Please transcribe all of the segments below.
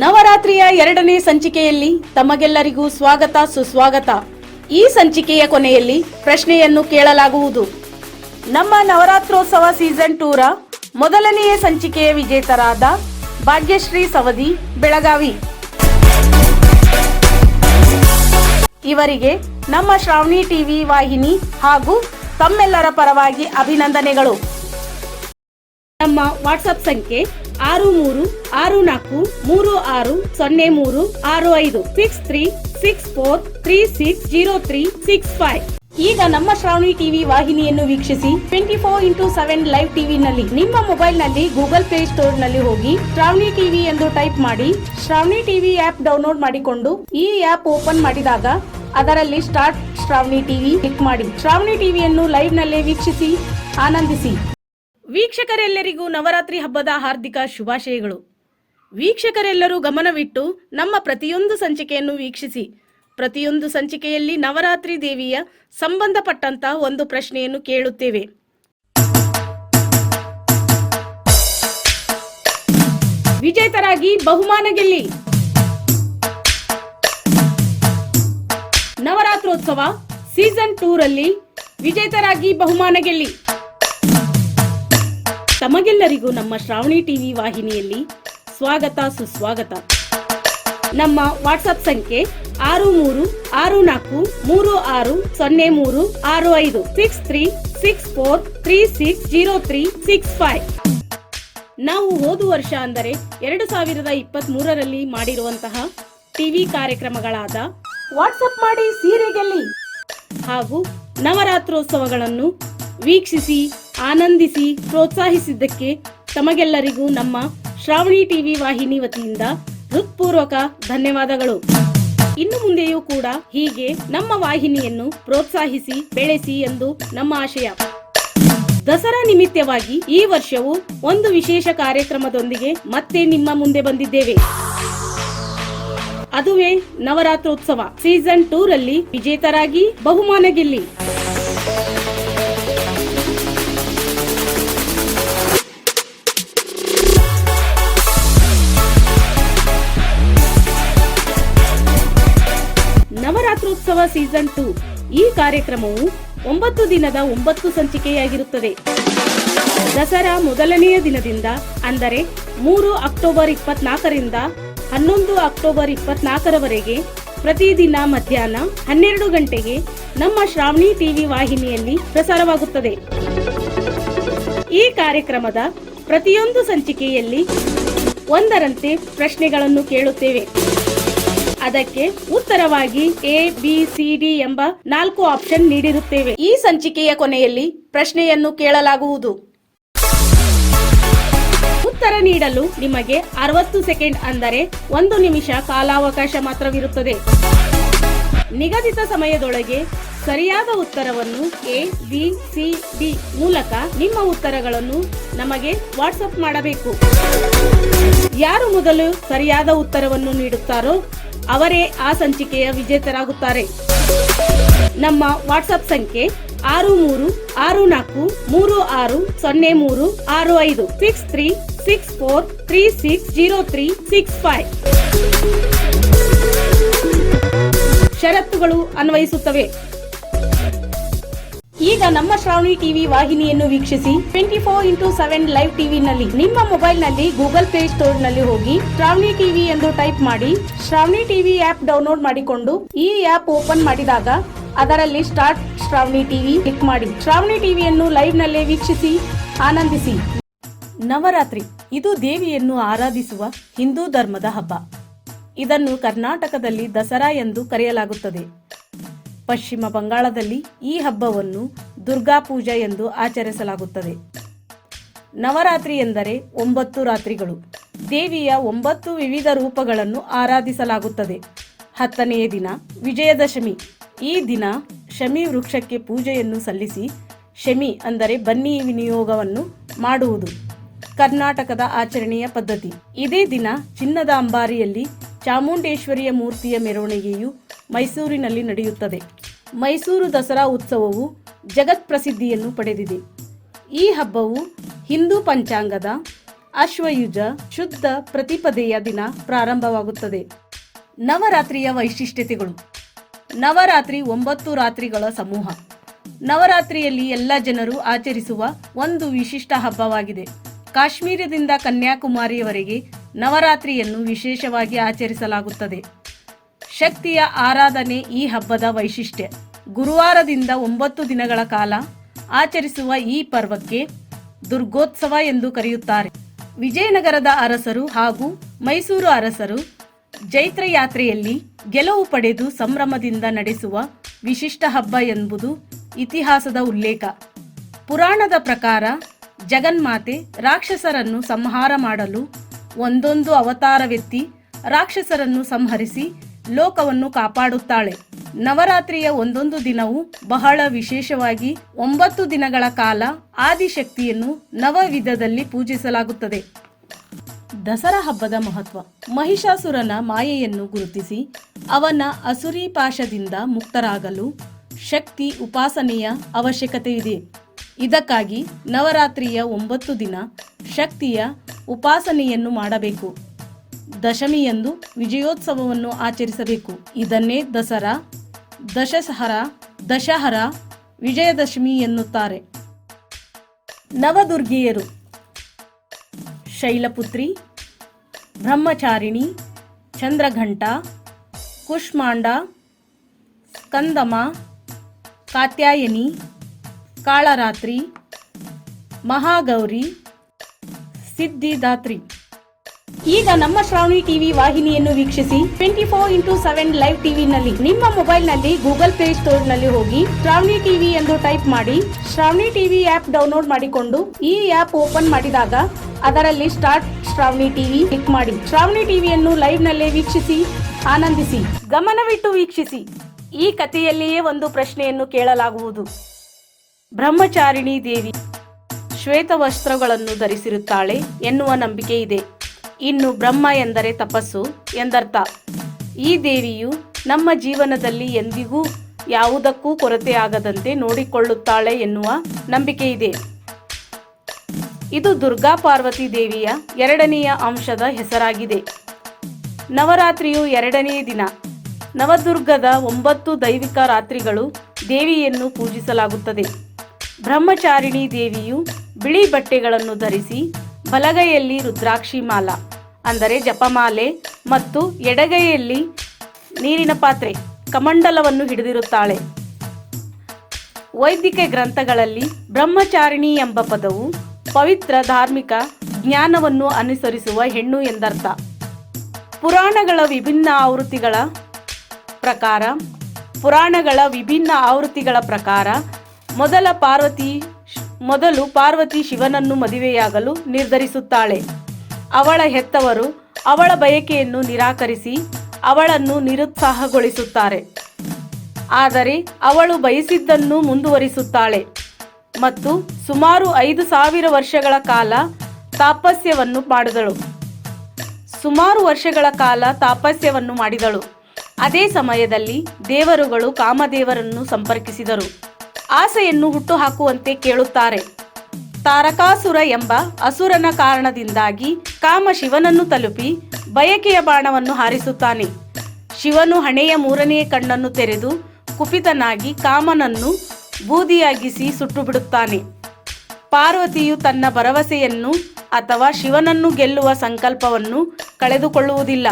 ನವರಾತ್ರಿಯ ಎರಡನೇ ಸಂಚಿಕೆಯಲ್ಲಿ ತಮಗೆಲ್ಲರಿಗೂ ಸ್ವಾಗತ, ಸುಸ್ವಾಗತ. ಈ ಸಂಚಿಕೆಯ ಕೊನೆಯಲ್ಲಿ ಪ್ರಶ್ನೆಯನ್ನು ಕೇಳಲಾಗುವುದು. ನಮ್ಮ ನವರಾತ್ರೋತ್ಸವ ಸೀಸನ್ ಟೂರ ಮೊದಲನೆಯ ಸಂಚಿಕೆಯ ವಿಜೇತರಾದ ಭಾಗ್ಯಶ್ರೀ ಸವದಿ, ಬೆಳಗಾವಿ. ಇವರಿಗೆ ನಮ್ಮ ಶ್ರಾವಣಿ ಟಿವಿ ವಾಹಿನಿ ಹಾಗೂ ತಮ್ಮೆಲ್ಲರ ಪರವಾಗಿ ಅಭಿನಂದನೆಗಳು. ನಮ್ಮ ವಾಟ್ಸಪ್ ಸಂಖ್ಯೆ ಆರು ಮೂರು ಆರು ನಾಲ್ಕು ಮೂರು ಆರು ಸೊನ್ನೆ ಮೂರು ಆರು ಐದು six three six four three six zero three six five. ಈಗ ನಮ್ಮ ಶ್ರಾವಣಿ ಟಿವಿ ವಾಹಿನಿಯನ್ನು ವೀಕ್ಷಿಸಿ twenty four into seven live ಟಿವಿನಲ್ಲಿ ನಿಮ್ಮ ಮೊಬೈಲ್ನಲ್ಲಿ ಗೂಗಲ್ ಪ್ಲೇ ಸ್ಟೋರ್ನಲ್ಲಿ ಹೋಗಿ ಶ್ರಾವಣಿ ಟಿವಿ ಎಂದು ಟೈಪ್ ಮಾಡಿ ಶ್ರಾವಣಿ ಟಿವಿ ಆಪ್ ಡೌನ್ಲೋಡ್ ಮಾಡಿಕೊಂಡು ಈ ಆಪ್ ಓಪನ್ ಮಾಡಿದಾಗ ಅದರಲ್ಲಿ ಸ್ಟಾರ್ಟ್ ಶ್ರಾವಣಿ ಟಿವಿ ಕ್ಲಿಕ್ ಮಾಡಿ. ಶ್ರಾವಣಿ ಟಿವಿಯನ್ನು ಲೈವ್ ನಲ್ಲೇ ವೀಕ್ಷಿಸಿ, ಆನಂದಿಸಿ. ವೀಕ್ಷಕರೆಲ್ಲರಿಗೂ ನವರಾತ್ರಿ ಹಬ್ಬದ ಹಾರ್ದಿಕ ಶುಭಾಶಯಗಳು. ವೀಕ್ಷಕರೆಲ್ಲರೂ ಗಮನವಿಟ್ಟು ನಮ್ಮ ಪ್ರತಿಯೊಂದು ಸಂಚಿಕೆಯನ್ನು ವೀಕ್ಷಿಸಿ. ಪ್ರತಿಯೊಂದು ಸಂಚಿಕೆಯಲ್ಲಿ ನವರಾತ್ರಿ ದೇವಿಯ ಸಂಬಂಧಪಟ್ಟಂತ ಒಂದು ಪ್ರಶ್ನೆಯನ್ನು ಕೇಳುತ್ತೇವೆ. ವಿಜೇತರಾಗಿ ಬಹುಮಾನ ಗೆಲ್ಲಿ. ನವರಾತ್ರೋತ್ಸವ ಸೀಸನ್ ಟೂರಲ್ಲಿ ವಿಜೇತರಾಗಿ ಬಹುಮಾನ ಗೆಲ್ಲಿ. ತಮಗೆಲ್ಲರಿಗೂ ನಮ್ಮ ಶ್ರಾವಣಿ ಟಿವಿ ವಾಹಿನಿಯಲ್ಲಿ ಸ್ವಾಗತ, ಸುಸ್ವಾಗತ. ನಮ್ಮ ವಾಟ್ಸಪ್ ಸಂಖ್ಯೆ ಆರು ಮೂರು, ಆರು ನಾಲ್ಕು, ಮೂರು ಆರು, ಸೊನ್ನೆ ಮೂರು, ಆರು ಐದು, six three, six four, three six zero three six five. ನಾವು ಹೋದ ವರ್ಷ ಅಂದರೆ ಎರಡು ಸಾವಿರದ ಇಪ್ಪತ್ತ್ ಮೂರರಲ್ಲಿ ಮಾಡಿರುವಂತಹ ಟಿವಿ ಕಾರ್ಯಕ್ರಮಗಳಾದ ವಾಟ್ಸಪ್ ಮಾಡಿ ಸೀರೆ ಗೆಲ್ಲಿ ಹಾಗೂ ನವರಾತ್ರೋತ್ಸವಗಳನ್ನು ವೀಕ್ಷಿಸಿ, ಆನಂದಿಸಿ, ಪ್ರೋತ್ಸಾಹಿಸಿದ್ದಕ್ಕೆ ತಮಗೆಲ್ಲರಿಗೂ ನಮ್ಮ ಶ್ರಾವಣಿ ಟಿವಿ ವಾಹಿನಿ ವತಿಯಿಂದ ಹೃತ್ಪೂರ್ವಕ ಧನ್ಯವಾದಗಳು. ಇನ್ನು ಮುಂದೆಯೂ ಕೂಡ ಹೀಗೆ ನಮ್ಮ ವಾಹಿನಿಯನ್ನು ಪ್ರೋತ್ಸಾಹಿಸಿ, ಬೆಳೆಸಿ ಎಂದು ನಮ್ಮ ಆಶಯ. ದಸರಾ ನಿಮಿತ್ತವಾಗಿ ಈ ವರ್ಷವು ಒಂದು ವಿಶೇಷ ಕಾರ್ಯಕ್ರಮದೊಂದಿಗೆ ಮತ್ತೆ ನಿಮ್ಮ ಮುಂದೆ ಬಂದಿದ್ದೇವೆ. ಅದುವೇ ನವರಾತ್ರೋತ್ಸವ. ಸೀಸನ್ ಟೂರಲ್ಲಿ ವಿಜೇತರಾಗಿ ಬಹುಮಾನ ಗೆಲ್ಲಿ. Season two. ಈ ಕಾರ್ಯಕ್ರಮವು ಒಂಬತ್ತು ದಿನದ ಒಂಬತ್ತು ಸಂಚಿಕೆಯಾಗಿರುತ್ತದೆ. ದಸರಾ ಮೊದಲನೆಯ ದಿನದಿಂದ ಅಂದರೆ ಮೂರು ಅಕ್ಟೋಬರ್ ಇಪ್ಪತ್ನಾಲ್ಕರಿಂದ ಹನ್ನೊಂದು ಅಕ್ಟೋಬರ್ ಇಪ್ಪತ್ನಾಲ್ಕರವರೆಗೆ ಪ್ರತಿದಿನ ಮಧ್ಯಾಹ್ನ ಹನ್ನೆರಡು ಗಂಟೆಗೆ ನಮ್ಮ ಶ್ರಾವಣಿ ಟಿವಿ ವಾಹಿನಿಯಲ್ಲಿ ಪ್ರಸಾರವಾಗುತ್ತದೆ. ಈ ಕಾರ್ಯಕ್ರಮದ ಪ್ರತಿಯೊಂದು ಸಂಚಿಕೆಯಲ್ಲಿ ಒಂದರಂತೆ ಪ್ರಶ್ನೆಗಳನ್ನು ಕೇಳುತ್ತೇವೆ. ಅದಕ್ಕೆ ಉತ್ತರವಾಗಿ ಎ, ಬಿ, ಸಿ, ಡಿ ಎಂಬ ನಾಲ್ಕು ಆಪ್ಷನ್ ನೀಡಿರುತ್ತೇವೆ. ಈ ಸಂಚಿಕೆಯ ಕೊನೆಯಲ್ಲಿ ಪ್ರಶ್ನೆಯನ್ನು ಕೇಳಲಾಗುವುದು. ಉತ್ತರ ನೀಡಲು ನಿಮಗೆ ಅರವತ್ತು ಸೆಕೆಂಡ್ ಅಂದರೆ ಒಂದು ನಿಮಿಷ ಕಾಲಾವಕಾಶ ಮಾತ್ರವಿರುತ್ತದೆ. ನಿಗದಿತ ಸಮಯದೊಳಗೆ ಸರಿಯಾದ ಉತ್ತರವನ್ನು ಎ, ಬಿ, ಸಿ, ಡಿ ಮೂಲಕ ನಿಮ್ಮ ಉತ್ತರಗಳನ್ನು ನಮಗೆ ವಾಟ್ಸಪ್ ಮಾಡಬೇಕು. ಯಾರು ಮೊದಲು ಸರಿಯಾದ ಉತ್ತರವನ್ನು ನೀಡುತ್ತಾರೋ ಅವರೇ ಆ ಸಂಚಿಕೆಯ ವಿಜೇತರಾಗುತ್ತಾರೆ. ನಮ್ಮ ವಾಟ್ಸಪ್ ಸಂಖ್ಯೆ ಆರು ಮೂರು, ಆರು ನಾಲ್ಕು, ಮೂರು ಆರು, ಸೊನ್ನೆ ಮೂರು, ಆರು ಐದು six three six four three six zero three six five ಷರತ್ತುಗಳು ಅನ್ವಯಿಸುತ್ತವೆ. ಈಗ ನಮ್ಮ ಶ್ರಾವಣಿ ಟಿವಿ ವಾಹಿನಿಯನ್ನು ವೀಕ್ಷಿಸಿ twenty four into seven live ಟಿವಿನಲ್ಲಿ. ನಿಮ್ಮ ಮೊಬೈಲ್ನಲ್ಲಿ ಗೂಗಲ್ ಪ್ಲೇ ಸ್ಟೋರ್ನಲ್ಲಿ ಹೋಗಿ ಶ್ರಾವಣಿ ಟಿವಿ ಎಂದು ಟೈಪ್ ಮಾಡಿ ಶ್ರಾವಣಿ ಟಿವಿ ಆಪ್ ಡೌನ್ಲೋಡ್ ಮಾಡಿಕೊಂಡು ಈ ಆಪ್ ಓಪನ್ ಮಾಡಿದಾಗ ಅದರಲ್ಲಿ ಸ್ಟಾರ್ಟ್ ಶ್ರಾವಣಿ ಟಿವಿ ಕ್ಲಿಕ್ ಮಾಡಿ. ಶ್ರಾವಣಿ ಟಿವಿಯನ್ನು ಲೈವ್ನಲ್ಲಿ ವೀಕ್ಷಿಸಿ ಆನಂದಿಸಿ. ನವರಾತ್ರಿ, ಇದು ದೇವಿಯನ್ನು ಆರಾಧಿಸುವ ಹಿಂದೂ ಧರ್ಮದ ಹಬ್ಬ. ಇದನ್ನು ಕರ್ನಾಟಕದಲ್ಲಿ ದಸರಾ ಎಂದು ಕರೆಯಲಾಗುತ್ತದೆ. ಪಶ್ಚಿಮ ಬಂಗಾಳದಲ್ಲಿ ಈ ಹಬ್ಬವನ್ನು ದುರ್ಗಾ ಪೂಜಾ ಎಂದು ಆಚರಿಸಲಾಗುತ್ತದೆ. ನವರಾತ್ರಿ ಎಂದರೆ ಒಂಬತ್ತು ರಾತ್ರಿಗಳು. ದೇವಿಯ ಒಂಬತ್ತು ವಿವಿಧ ರೂಪಗಳನ್ನು ಆರಾಧಿಸಲಾಗುತ್ತದೆ. ಹತ್ತನೆಯ ದಿನ ವಿಜಯದಶಮಿ. ಈ ದಿನ ಶಮಿ ವೃಕ್ಷಕ್ಕೆ ಪೂಜೆಯನ್ನು ಸಲ್ಲಿಸಿ, ಶಮಿ ಅಂದರೆ ಬನ್ನಿ ವಿನಿಯೋಗವನ್ನು ಮಾಡುವುದು. ಕರ್ನಾಟಕದ ಆಚರಣೆಯ ಪದ್ಧತಿ. ಇದೇ ದಿನ ಚಿನ್ನದ ಅಂಬಾರಿಯಲ್ಲಿ ಚಾಮುಂಡೇಶ್ವರಿಯ ಮೂರ್ತಿಯ ಮೆರವಣಿಗೆಯು ಮೈಸೂರಿನಲ್ಲಿ ನಡೆಯುತ್ತದೆ. ಮೈಸೂರು ದಸರಾ ಉತ್ಸವವು ಜಗತ್ ಪ್ರಸಿದ್ಧಿಯನ್ನು ಪಡೆದಿದೆ. ಈ ಹಬ್ಬವು ಹಿಂದೂ ಪಂಚಾಂಗದ ಅಶ್ವಯುಜ ಶುದ್ಧ ಪ್ರತಿಪದೆಯ ದಿನ ಪ್ರಾರಂಭವಾಗುತ್ತದೆ. ನವರಾತ್ರಿಯ ವೈಶಿಷ್ಟ್ಯತೆಗಳು. ನವರಾತ್ರಿ ಒಂಬತ್ತು ರಾತ್ರಿಗಳ ಸಮೂಹ. ನವರಾತ್ರಿಯಲ್ಲಿ ಎಲ್ಲ ಜನರು ಆಚರಿಸುವ ಒಂದು ವಿಶಿಷ್ಟ ಹಬ್ಬವಾಗಿದೆ. ಕಾಶ್ಮೀರದಿಂದ ಕನ್ಯಾಕುಮಾರಿಯವರೆಗೆ ನವರಾತ್ರಿಯನ್ನು ವಿಶೇಷವಾಗಿ ಆಚರಿಸಲಾಗುತ್ತದೆ. ಶಕ್ತಿಯ ಆರಾಧನೆ ಈ ಹಬ್ಬದ ವೈಶಿಷ್ಟ್ಯ. ಗುರುವಾರದಿಂದ ಒಂಬತ್ತು ದಿನಗಳ ಕಾಲ ಆಚರಿಸುವ ಈ ಪರ್ವಕ್ಕೆ ದುರ್ಗೋತ್ಸವ ಎಂದು ಕರೆಯುತ್ತಾರೆ. ವಿಜಯನಗರದ ಅರಸರು ಹಾಗೂ ಮೈಸೂರು ಅರಸರು ಜೈತ್ರ ಯಾತ್ರೆಯಲ್ಲಿ ಗೆಲುವು ಪಡೆದು ಸಂಭ್ರಮದಿಂದ ನಡೆಸುವ ವಿಶಿಷ್ಟ ಹಬ್ಬ ಎಂಬುದು ಇತಿಹಾಸದ ಉಲ್ಲೇಖ. ಪುರಾಣದ ಪ್ರಕಾರ ಜಗನ್ಮಾತೆ ರಾಕ್ಷಸರನ್ನು ಸಂಹಾರ ಮಾಡಲು ಒಂದೊಂದು ಅವತಾರವೆತ್ತಿ ರಾಕ್ಷಸರನ್ನು ಸಂಹರಿಸಿ ಲೋಕವನ್ನು ಕಾಪಾಡುತ್ತಾಳೆ. ನವರಾತ್ರಿಯ ಒಂದೊಂದು ದಿನವೂ ಬಹಳ ವಿಶೇಷವಾಗಿ ಒಂಬತ್ತು ದಿನಗಳ ಕಾಲ ಆದಿಶಕ್ತಿಯನ್ನು ನವವಿಧದಲ್ಲಿ ಪೂಜಿಸಲಾಗುತ್ತದೆ. ದಸರಾ ಹಬ್ಬದ ಮಹತ್ವ. ಮಹಿಷಾಸುರನ ಮಾಯೆಯನ್ನು ಗುರುತಿಸಿ ಅವನ ಅಸುರಿ ಪಾಶದಿಂದ ಮುಕ್ತರಾಗಲು ಶಕ್ತಿ ಉಪಾಸನೆಯ ಅವಶ್ಯಕತೆ ಇದೆ ಇದಕ್ಕಾಗಿ ನವರಾತ್ರಿಯ ಒಂಬತ್ತು ದಿನ ಶಕ್ತಿಯ ಉಪಾಸನೆಯನ್ನು ಮಾಡಬೇಕು. ದಶಮಿಯಂದು ವಿಜಯೋತ್ಸವವನ್ನು ಆಚರಿಸಬೇಕು. ಇದನ್ನೇ ದಸರಾ, ದಶಸಹರ, ದಶಹರ, ವಿಜಯದಶಮಿ ಎನ್ನುತ್ತಾರೆ. ನವದುರ್ಗಿಯರು. ಶೈಲಪುತ್ರಿ, ಬ್ರಹ್ಮಚಾರಿಣಿ, ಚಂದ್ರಘಂಟ, ಕುಷ್ಮಾಂಡ ಕಂದಮ ಕಾತ್ಯಾಯನಿ, ಕಾಳರಾತ್ರಿ, ಮಹಾಗೌರಿ, ಸಿದ್ಧಿದಾತ್ರಿ. ಈಗ ನಮ್ಮ ಶ್ರಾವಣಿ ಟಿವಿ ವಾಹಿನಿಯನ್ನು ವೀಕ್ಷಿಸಿ twenty four into seven live ಟಿವಿನಲ್ಲಿ. ನಿಮ್ಮ ಮೊಬೈಲ್ನಲ್ಲಿ ಗೂಗಲ್ ಪ್ಲೇ ಸ್ಟೋರ್ನಲ್ಲಿ ಹೋಗಿ ಶ್ರಾವಣಿ ಟಿವಿ ಎಂದು ಟೈಪ್ ಮಾಡಿ ಶ್ರಾವಣಿ ಟಿವಿ ಆಪ್ ಡೌನ್ಲೋಡ್ ಮಾಡಿಕೊಂಡು ಈ ಆಪ್ ಓಪನ್ ಮಾಡಿದಾಗ ಅದರಲ್ಲಿ ಸ್ಟಾರ್ಟ್ ಶ್ರಾವಣಿ ಟಿವಿ ಕ್ಲಿಕ್ ಮಾಡಿ. ಶ್ರಾವಣಿ ಟಿವಿಯನ್ನು ಲೈವ್ ನಲ್ಲೇ ವೀಕ್ಷಿಸಿ, ಆನಂದಿಸಿ, ಗಮನವಿಟ್ಟು ವೀಕ್ಷಿಸಿ. ಈ ಕಥೆಯಲ್ಲಿಯೇ ಒಂದು ಪ್ರಶ್ನೆಯನ್ನು ಕೇಳಲಾಗುವುದು. ಬ್ರಹ್ಮಚಾರಿಣಿ ದೇವಿ ಶ್ವೇತ ವಸ್ತ್ರಗಳನ್ನು ಧರಿಸಿರುತ್ತಾಳೆ ಎನ್ನುವ ನಂಬಿಕೆ ಇದೆ. ಇನ್ನು ಬ್ರಹ್ಮ ಎಂದರೆ ತಪಸ್ಸು ಎಂದರ್ಥ. ಈ ದೇವಿಯು ನಮ್ಮ ಜೀವನದಲ್ಲಿ ಎಂದಿಗೂ ಯಾವುದಕ್ಕೂ ಕೊರತೆ ಆಗದಂತೆ ನೋಡಿಕೊಳ್ಳುತ್ತಾಳೆ ಎನ್ನುವ ನಂಬಿಕೆ ಇದೆ. ಇದು ದುರ್ಗಾ ಪಾರ್ವತಿ ದೇವಿಯ ಎರಡನೆಯ ಅಂಶದ ಹೆಸರಾಗಿದೆ. ನವರಾತ್ರಿಯು ಎರಡನೇ ದಿನ. ನವದುರ್ಗದ ಒಂಬತ್ತು ದೈವಿಕ ರಾತ್ರಿಗಳು ದೇವಿಯನ್ನು ಪೂಜಿಸಲಾಗುತ್ತದೆ. ಬ್ರಹ್ಮಚಾರಿಣಿ ದೇವಿಯು ಬಿಳಿ ಬಟ್ಟೆಗಳನ್ನು ಧರಿಸಿ ಬಲಗೈಯಲ್ಲಿ ರುದ್ರಾಕ್ಷಿ ಮಾಲ, ಅಂದರೆ ಜಪಮಾಲೆ ಮತ್ತು ಎಡಗೈಯಲ್ಲಿ ನೀರಿನ ಪಾತ್ರೆ, ಕಮಂಡಲವನ್ನು ಹಿಡಿದಿರುತ್ತಾಳೆ. ವೈದಿಕ ಗ್ರಂಥಗಳಲ್ಲಿ ಬ್ರಹ್ಮಚಾರಿಣಿ ಎಂಬ ಪದವು ಪವಿತ್ರ ಧಾರ್ಮಿಕ ಜ್ಞಾನವನ್ನು ಅನುಸರಿಸುವ ಹೆಣ್ಣು ಎಂದರ್ಥ. ಪುರಾಣಗಳ ವಿಭಿನ್ನ ಆವೃತ್ತಿಗಳ ಪ್ರಕಾರ, ಪುರಾಣಗಳ ವಿಭಿನ್ನ ಆವೃತ್ತಿಗಳ ಪ್ರಕಾರ ಮೊದಲ ಪಾರ್ವತಿ ಮೊದಲು ಪಾರ್ವತಿ ಶಿವನನ್ನು ಮದುವೆಯಾಗಲು ನಿರ್ಧರಿಸುತ್ತಾಳೆ. ಅವಳ ಹೆತ್ತವರು ಅವಳ ಬಯಕೆಯನ್ನು ನಿರಾಕರಿಸಿ ಅವಳನ್ನು ನಿರುತ್ಸಾಹಗೊಳಿಸುತ್ತಾರೆ. ಆದರೆ ಅವಳು ಬಯಸಿದ್ದನ್ನು ಮುಂದುವರಿಸುತ್ತಾಳೆ ಮತ್ತು ಸುಮಾರು ಐದು ಸಾವಿರ ವರ್ಷಗಳ ಕಾಲ ತಾಪಸ್ಯವನ್ನು ಮಾಡಿದಳು. ಸುಮಾರು ವರ್ಷಗಳ ಕಾಲ ತಾಪಸ್ಯವನ್ನು ಮಾಡಿದಳು. ಅದೇ ಸಮಯದಲ್ಲಿ ದೇವರುಗಳು ಕಾಮದೇವರನ್ನು ಸಂಪರ್ಕಿಸಿದರು. ಆಸೆಯನ್ನು ಹುಟ್ಟುಹಾಕುವಂತೆ ಕೇಳುತ್ತಾರೆ. ತಾರಕಾಸುರ ಎಂಬ ಅಸುರನ ಕಾರಣದಿಂದಾಗಿ ಕಾಮ ಶಿವನನ್ನು ತಲುಪಿ ಬಯಕೆಯ ಬಾಣವನ್ನು ಹಾರಿಸುತ್ತಾನೆ. ಶಿವನು ಹಣೆಯ ಮೂರನೆಯ ಕಣ್ಣನ್ನು ತೆರೆದು ಕುಪಿತನಾಗಿ ಕಾಮನನ್ನು ಬೂದಿಯಾಗಿಸಿ ಸುಟ್ಟು ಬಿಡುತ್ತಾನೆ ಪಾರ್ವತಿಯು ತನ್ನ ಭರವಸೆಯನ್ನು ಅಥವಾ ಶಿವನನ್ನು ಗೆಲ್ಲುವ ಸಂಕಲ್ಪವನ್ನು ಕಳೆದುಕೊಳ್ಳುವುದಿಲ್ಲ.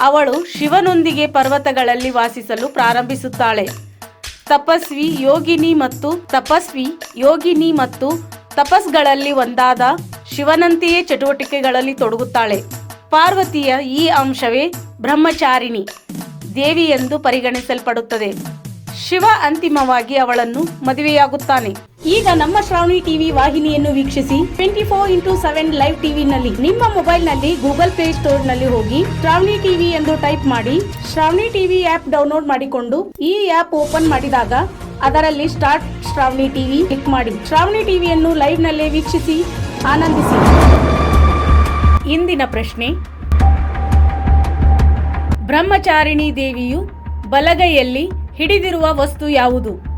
ಅವಳು ಶಿವನೊಂದಿಗೆ ಪರ್ವತಗಳಲ್ಲಿ ವಾಸಿಸಲು ಪ್ರಾರಂಭಿಸುತ್ತಾಳೆ. ತಪಸ್ವಿ ಯೋಗಿನಿ ಮತ್ತು ತಪಸ್ವಿ ಯೋಗಿನಿ ಮತ್ತು ತಪಸ್ಗಳಲ್ಲಿ ಒಂದಾದ ಶಿವನಂತೆಯೇ ಚಟುವಟಿಕೆಗಳಲ್ಲಿ ತೊಡಗುತ್ತಾಳೆ. ಪಾರ್ವತಿಯ ಈ ಅಂಶವೇ ಬ್ರಹ್ಮಚಾರಿಣಿ ದೇವಿ ಎಂದು ಪರಿಗಣಿಸಲ್ಪಡುತ್ತದೆ. ಶಿವ ಅಂತಿಮವಾಗಿ ಅವಳನ್ನು ಮದುವೆಯಾಗುತ್ತಾನೆ. ಈಗ ನಮ್ಮ ಶ್ರಾವಣಿ ಟಿವಿ ವಾಹಿನಿಯನ್ನು ವೀಕ್ಷಿಸಿ twenty four into seven live ಟಿವಿನಲ್ಲಿ ನಿಮ್ಮ ಮೊಬೈಲ್ನಲ್ಲಿ ಗೂಗಲ್ ಪ್ಲೇ ಸ್ಟೋರ್ನಲ್ಲಿ ಹೋಗಿ ಶ್ರಾವಣಿ ಟಿವಿ ಎಂದು ಟೈಪ್ ಮಾಡಿ ಶ್ರಾವಣಿ ಟಿವಿ ಆಪ್ ಡೌನ್ಲೋಡ್ ಮಾಡಿಕೊಂಡು ಈ ಆಪ್ ಓಪನ್ ಮಾಡಿದಾಗ ಅದರಲ್ಲಿ ಸ್ಟಾರ್ಟ್ ಶ್ರಾವಣಿ ಟಿವಿ ಕ್ಲಿಕ್ ಮಾಡಿ. ಶ್ರಾವಣಿ ಟಿವಿಯನ್ನು ಲೈವ್ ನಲ್ಲೇ ವೀಕ್ಷಿಸಿ ಆನಂದಿಸಿ. ಇಂದಿನ ಪ್ರಶ್ನೆ, ಬ್ರಹ್ಮಚಾರಿಣಿ ದೇವಿಯು ಬಲಗೈಯಲ್ಲಿ ಹಿಡಿದಿರುವ ವಸ್ತು ಯಾವುದು?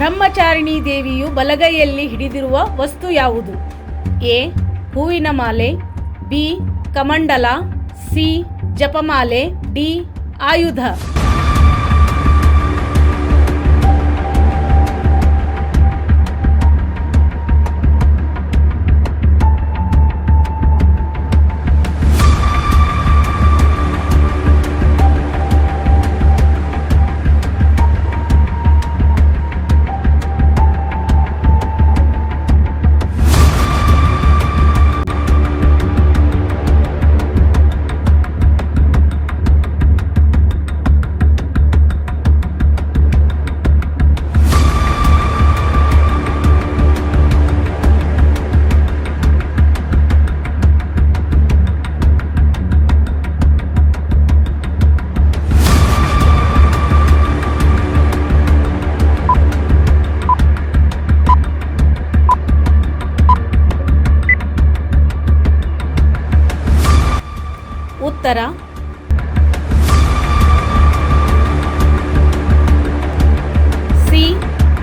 ಬ್ರಹ್ಮಚಾರಿಣಿ ದೇವಿಯು ಬಲಗೈಯಲ್ಲಿ ಹಿಡಿದಿರುವ ವಸ್ತು ಯಾವುದು? ಎ. ಹೂವಿನ ಮಾಲೆ, ಬಿ. ಕಮಂಡಲ, ಸಿ. ಜಪಮಾಲೆ, ಡಿ. ಆಯುಧ.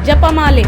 ಸಿ ಜಪಮಾಲೆ